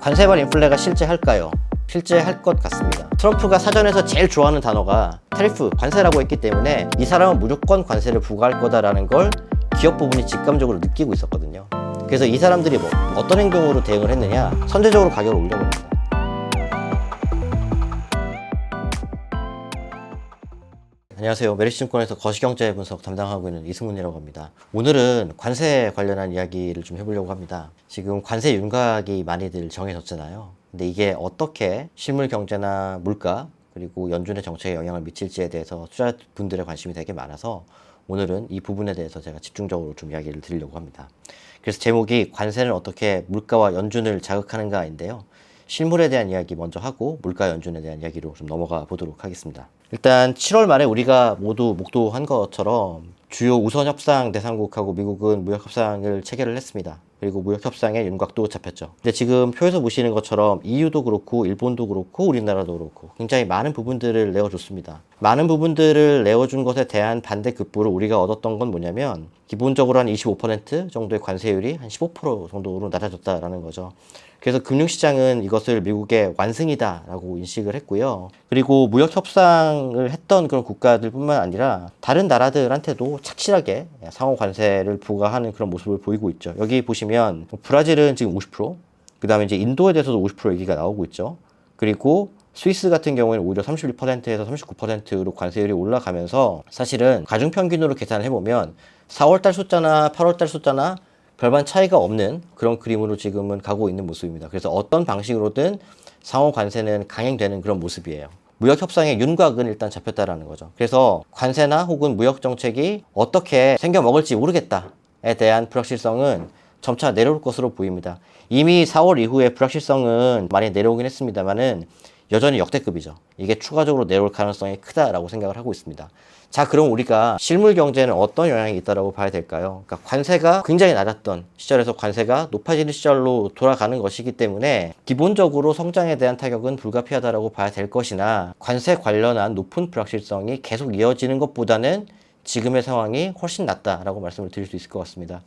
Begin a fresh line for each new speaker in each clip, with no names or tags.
관세발 인플레가 실제 할까요? 실제 할 것 같습니다. 트럼프가 사전에서 제일 좋아하는 단어가 테리프, 관세라고 했기 때문에 이 사람은 무조건 관세를 부과할 거다라는 걸 기업 부분이 직감적으로 느끼고 있었거든요. 그래서 이 사람들이 뭐 어떤 행동으로 대응을 했느냐? 선제적으로 가격을 올려버립니다. 안녕하세요. 메리츠증권에서 거시경제 분석 담당하고 있는 이승훈이라고 합니다. 오늘은 관세 관련한 이야기를 좀 해보려고 합니다. 지금 관세 윤곽이 많이들 정해졌잖아요. 근데 이게 어떻게 실물 경제나 물가 그리고 연준의 정책에 영향을 미칠지에 대해서 투자분들의 관심이 되게 많아서 오늘은 이 부분에 대해서 제가 집중적으로 좀 이야기를 드리려고 합니다. 그래서 제목이 관세는 어떻게 물가와 연준을 자극하는가인데요. 실물에 대한 이야기 먼저 하고 물가 연준에 대한 이야기로 좀 넘어가 보도록 하겠습니다. 일단 7월 말에 우리가 모두 목도한 것처럼 주요 우선 협상 대상국하고 미국은 무역 협상을 체결을 했습니다. 그리고 무역 협상의 윤곽도 잡혔죠. 근데 지금 표에서 보시는 것처럼 EU도 그렇고 일본도 그렇고 우리나라도 그렇고 굉장히 많은 부분들을 내어줬습니다. 많은 부분들을 내어준 것에 대한 반대 급부를 우리가 얻었던 건 뭐냐면 기본적으로 한 25% 정도의 관세율이 한 15% 정도로 낮아졌다라는 거죠. 그래서 금융시장은 이것을 미국의 완승이다라고 인식을 했고요. 그리고 무역 협상을 했던 그런 국가들뿐만 아니라 다른 나라들한테도 착실하게 상호 관세를 부과하는 그런 모습을 보이고 있죠. 여기 보시면 브라질은 지금 50%, 그 다음에 이제 인도에 대해서도 50% 얘기가 나오고 있죠. 그리고 스위스 같은 경우에는 오히려 31%에서 39%로 관세율이 올라가면서 사실은 가중 평균으로 계산을 해보면 4월달 숫자나 8월달 숫자나 별반 차이가 없는 그런 그림으로 지금은 가고 있는 모습입니다. 그래서 어떤 방식으로든 상호 관세는 강행되는 그런 모습이에요. 무역 협상의 윤곽은 일단 잡혔다라는 거죠. 그래서 관세나 혹은 무역 정책이 어떻게 생겨 먹을지 모르겠다에 대한 불확실성은 점차 내려올 것으로 보입니다. 이미 4월 이후에 불확실성은 많이 내려오긴 했습니다만은 여전히 역대급이죠. 이게 추가적으로 내려올 가능성이 크다라고 생각을 하고 있습니다. 자, 그럼 우리가 실물 경제는 어떤 영향이 있다라고 봐야 될까요? 그러니까 관세가 굉장히 낮았던 시절에서 관세가 높아지는 시절로 돌아가는 것이기 때문에 기본적으로 성장에 대한 타격은 불가피하다라고 봐야 될 것이나 관세 관련한 높은 불확실성이 계속 이어지는 것보다는 지금의 상황이 훨씬 낫다라고 말씀을 드릴 수 있을 것 같습니다.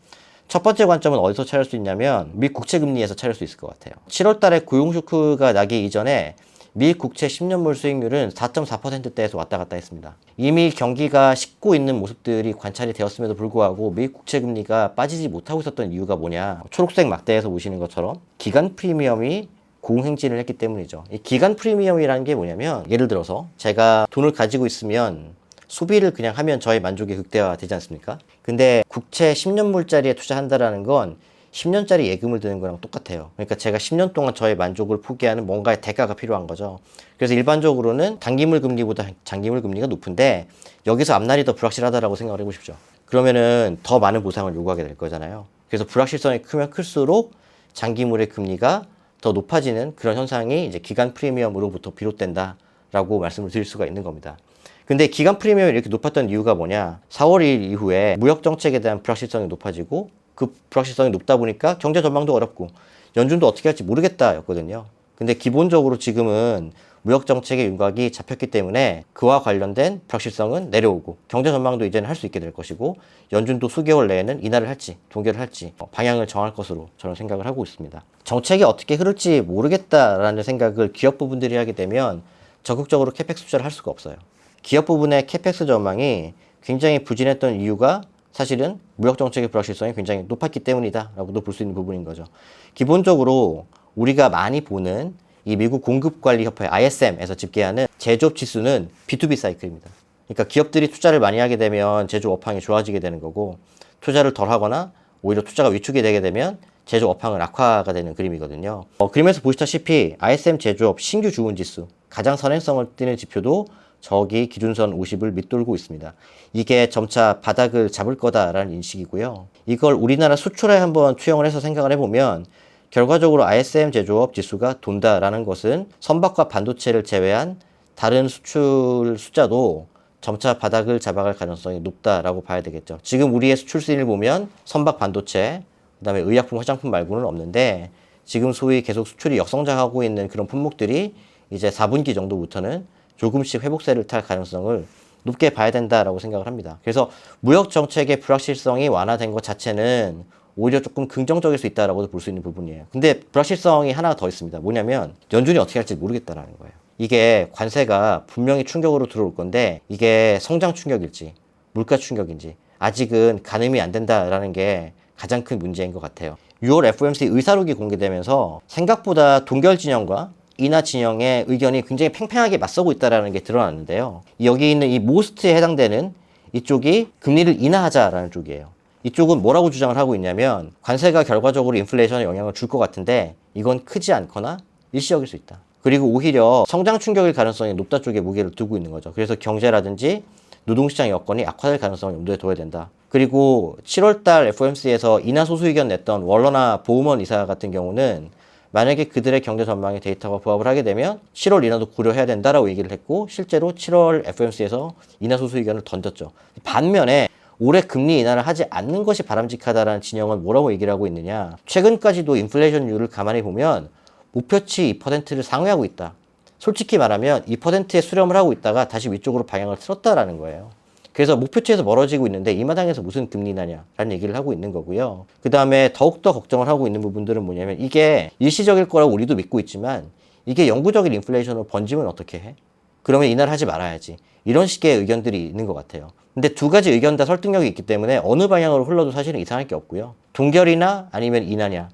첫 번째 관점은 어디서 찾을 수 있냐면 미 국채 금리에서 찾을 수 있을 것 같아요. 7월 달에 고용 쇼크가 나기 이전에 미 국채 10년물 수익률은 4.4%대에서 왔다 갔다 했습니다. 이미 경기가 식고 있는 모습들이 관찰이 되었음에도 불구하고 미 국채 금리가 빠지지 못하고 있었던 이유가 뭐냐? 초록색 막대에서 보시는 것처럼 기간 프리미엄이 고공행진을 했기 때문이죠. 이 기간 프리미엄이라는 게 뭐냐면 예를 들어서 제가 돈을 가지고 있으면 소비를 그냥 하면 저의 만족이 극대화 되지 않습니까? 근데 국채 10년물짜리에 투자한다라는 건 10년짜리 예금을 드는 거랑 똑같아요. 그러니까 제가 10년 동안 저의 만족을 포기하는 뭔가의 대가가 필요한 거죠. 그래서 일반적으로는 단기물 금리보다 장기물 금리가 높은데 여기서 앞날이 더 불확실하다라고 생각을 해보십시오. 그러면은 더 많은 보상을 요구하게 될 거잖아요. 그래서 불확실성이 크면 클수록 장기물의 금리가 더 높아지는 그런 현상이 이제 기간 프리미엄으로부터 비롯된다라고 말씀을 드릴 수가 있는 겁니다. 근데 기간 프리미엄이 이렇게 높았던 이유가 뭐냐? 4월 1일 이후에 무역 정책에 대한 불확실성이 높아지고 그 불확실성이 높다 보니까 경제 전망도 어렵고 연준도 어떻게 할지 모르겠다였거든요. 근데 기본적으로 지금은 무역 정책의 윤곽이 잡혔기 때문에 그와 관련된 불확실성은 내려오고 경제 전망도 이제는 할 수 있게 될 것이고 연준도 수개월 내에는 인하를 할지 동결을 할지 어, 방향을 정할 것으로 저는 생각을 하고 있습니다. 정책이 어떻게 흐를지 모르겠다라는 생각을 기업 부분들이 하게 되면 적극적으로 캐펙스 투자를 할 수가 없어요. 기업 부분의 캐펙스 전망이 굉장히 부진했던 이유가 사실은 무역 정책의 불확실성이 굉장히 높았기 때문이다라고도 볼 수 있는 부분인 거죠. 기본적으로 우리가 많이 보는 이 미국 공급관리협회 ISM에서 집계하는 제조업 지수는 B2B 사이클입니다. 그러니까 기업들이 투자를 많이 하게 되면 제조업 업황이 좋아지게 되는 거고 투자를 덜 하거나 오히려 투자가 위축이 되게 되면 제조업 업황은 악화가 되는 그림이거든요. 어, 그림에서 보시다시피 ISM 제조업 신규 주문 지수 가장 선행성을 띠는 지표도 저기 기준선 50을 밑돌고 있습니다. 이게 점차 바닥을 잡을 거다라는 인식이고요. 이걸 우리나라 수출에 한번 투영을 해서 생각을 해보면 결과적으로 ISM 제조업 지수가 돈다라는 것은 선박과 반도체를 제외한 다른 수출 숫자도 점차 바닥을 잡아갈 가능성이 높다라고 봐야 되겠죠. 지금 우리의 수출 수인을 보면 선박 반도체, 그다음에 의약품, 화장품 말고는 없는데 지금 소위 계속 수출이 역성장하고 있는 그런 품목들이 이제 4분기 정도부터는 조금씩 회복세를 탈 가능성을 높게 봐야 된다라고 생각을 합니다. 그래서 무역 정책의 불확실성이 완화된 것 자체는 오히려 조금 긍정적일 수 있다라고도 볼 수 있는 부분이에요. 근데 불확실성이 하나 더 있습니다. 뭐냐면 연준이 어떻게 할지 모르겠다라는 거예요. 이게 관세가 분명히 충격으로 들어올 건데 이게 성장 충격일지 물가 충격인지 아직은 가늠이 안 된다라는 게 가장 큰 문제인 것 같아요. 6월 FOMC 의사록이 공개되면서 생각보다 동결 진영과 인하 진영의 의견이 굉장히 팽팽하게 맞서고 있다는 게 드러났는데요. 여기 있는 이 모스트에 해당되는 이쪽이 금리를 인하하자라는 쪽이에요. 이쪽은 뭐라고 주장을 하고 있냐면 관세가 결과적으로 인플레이션에 영향을 줄 것 같은데 이건 크지 않거나 일시적일 수 있다. 그리고 오히려 성장 충격일 가능성이 높다 쪽에 무게를 두고 있는 거죠. 그래서 경제라든지 노동시장 여건이 악화될 가능성을 염두에 둬야 된다. 그리고 7월달 FOMC에서 인하 소수 의견 냈던 월러나 보우먼 이사 같은 경우는 만약에 그들의 경제 전망의 데이터가 부합을 하게 되면 7월 인하도 고려해야 된다라고 얘기를 했고 실제로 7월 FOMC에서 인하 소수 의견을 던졌죠. 반면에 올해 금리 인하를 하지 않는 것이 바람직하다라는 진영은 뭐라고 얘기를 하고 있느냐. 최근까지도 인플레이션율을 가만히 보면 목표치 2%를 상회하고 있다. 솔직히 말하면 2%의 수렴을 하고 있다가 다시 위쪽으로 방향을 틀었다라는 거예요. 그래서 목표치에서 멀어지고 있는데 이 마당에서 무슨 금리 인하냐라는 얘기를 하고 있는 거고요. 그 다음에 더욱더 걱정을 하고 있는 부분들은 뭐냐면 이게 일시적일 거라고 우리도 믿고 있지만 이게 영구적인 인플레이션으로 번지면 어떻게 해? 그러면 인하를 하지 말아야지. 이런 식의 의견들이 있는 것 같아요. 근데 두 가지 의견 다 설득력이 있기 때문에 어느 방향으로 흘러도 사실은 이상할 게 없고요. 동결이나 아니면 인하냐.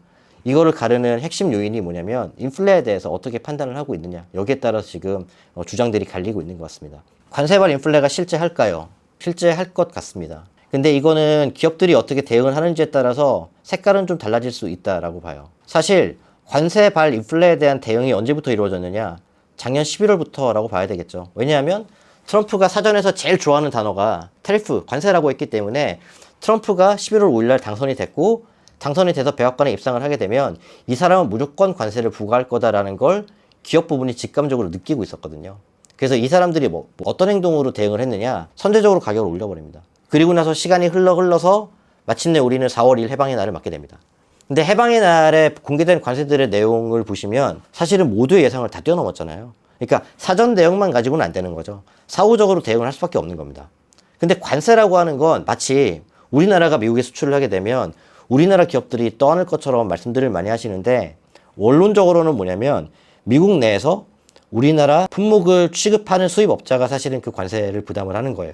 이거를 가르는 핵심 요인이 뭐냐면 인플레에 대해서 어떻게 판단을 하고 있느냐. 여기에 따라서 지금 어, 주장들이 갈리고 있는 것 같습니다. 관세발 인플레가 실제 할까요? 실제 할 것 같습니다. 근데 이거는 기업들이 어떻게 대응을 하는지에 따라서 색깔은 좀 달라질 수 있다라고 봐요. 사실 관세 발 인플레에 대한 대응이 언제부터 이루어졌느냐? 작년 11월부터라고 봐야 되겠죠. 왜냐하면 트럼프가 사전에서 제일 좋아하는 단어가 테리프, 관세라고 했기 때문에 트럼프가 11월 5일날 당선이 됐고 당선이 돼서 백악관에 입상을 하게 되면 이 사람은 무조건 관세를 부과할 거다라는 걸 기업 부분이 직감적으로 느끼고 있었거든요. 그래서 이 사람들이 뭐 어떤 행동으로 대응을 했느냐 선제적으로 가격을 올려버립니다. 그리고 나서 시간이 흘러 흘러서 마침내 우리는 4월 1일 해방의 날을 맞게 됩니다. 근데 해방의 날에 공개된 관세들의 내용을 보시면 사실은 모두의 예상을 다 뛰어넘었잖아요. 그러니까 사전 내용만 가지고는 안 되는 거죠. 사후적으로 대응을 할 수밖에 없는 겁니다. 근데 관세라고 하는 건 마치 우리나라가 미국에 수출을 하게 되면 우리나라 기업들이 떠안을 것처럼 말씀들을 많이 하시는데 원론적으로는 뭐냐면 미국 내에서 우리나라 품목을 취급하는 수입업자가 사실은 그 관세를 부담을 하는 거예요.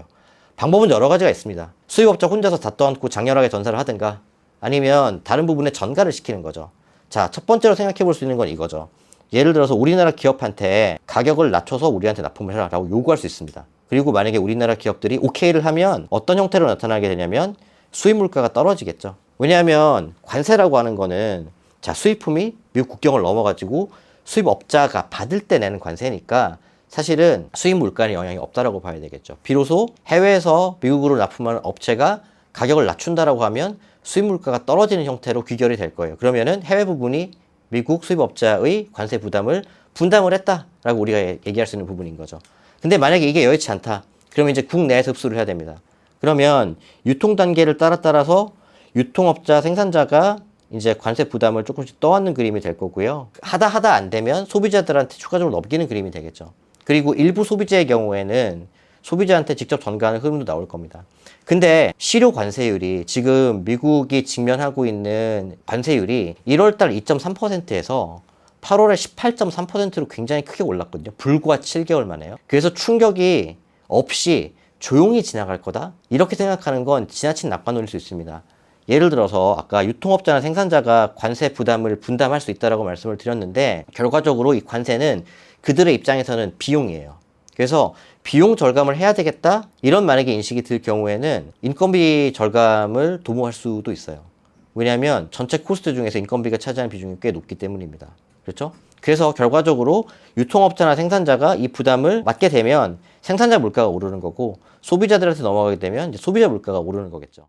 방법은 여러 가지가 있습니다. 수입업자 혼자서 다 떠안고 장렬하게 전사를 하든가 아니면 다른 부분에 전가를 시키는 거죠. 자, 첫 번째로 생각해 볼 수 있는 건 이거죠. 예를 들어서 우리나라 기업한테 가격을 낮춰서 우리한테 납품을 해라 라고 요구할 수 있습니다. 그리고 만약에 우리나라 기업들이 오케이를 하면 어떤 형태로 나타나게 되냐면 수입 물가가 떨어지겠죠. 왜냐하면 관세라고 하는 거는 자, 수입품이 미국 국경을 넘어가지고 수입업자가 받을 때 내는 관세니까 사실은 수입 물가에 영향이 없다라고 봐야 되겠죠. 비로소 해외에서 미국으로 납품하는 업체가 가격을 낮춘다라고 하면 수입 물가가 떨어지는 형태로 귀결이 될 거예요. 그러면은 해외 부분이 미국 수입업자의 관세 부담을 분담을 했다라고 우리가 얘기할 수 있는 부분인 거죠. 근데 만약에 이게 여의치 않다. 그러면 이제 국내에서 흡수를 해야 됩니다. 그러면 유통 단계를 따라 따라서 유통업자 생산자가 이제 관세 부담을 조금씩 떠안는 그림이 될 거고요. 하다 하다 안 되면 소비자들한테 추가적으로 넘기는 그림이 되겠죠. 그리고 일부 소비자의 경우에는 소비자한테 직접 전가하는 흐름도 나올 겁니다. 근데 실효 관세율이 지금 미국이 직면하고 있는 관세율이 1월달 2.3%에서 8월에 18.3%로 굉장히 크게 올랐거든요. 불과 7개월 만에요. 그래서 충격이 없이 조용히 지나갈 거다? 이렇게 생각하는 건 지나친 낙관론일 수 있습니다. 예를 들어서 아까 유통업자나 생산자가 관세 부담을 분담할 수 있다라고 말씀을 드렸는데 결과적으로 이 관세는 그들의 입장에서는 비용이에요. 그래서 비용 절감을 해야 되겠다 이런 만약에 인식이 들 경우에는 인건비 절감을 도모할 수도 있어요. 왜냐하면 전체 코스트 중에서 인건비가 차지하는 비중이 꽤 높기 때문입니다. 그렇죠? 그래서 결과적으로 유통업자나 생산자가 이 부담을 맡게 되면 생산자 물가가 오르는 거고 소비자들한테 넘어가게 되면 소비자 물가가 오르는 거겠죠.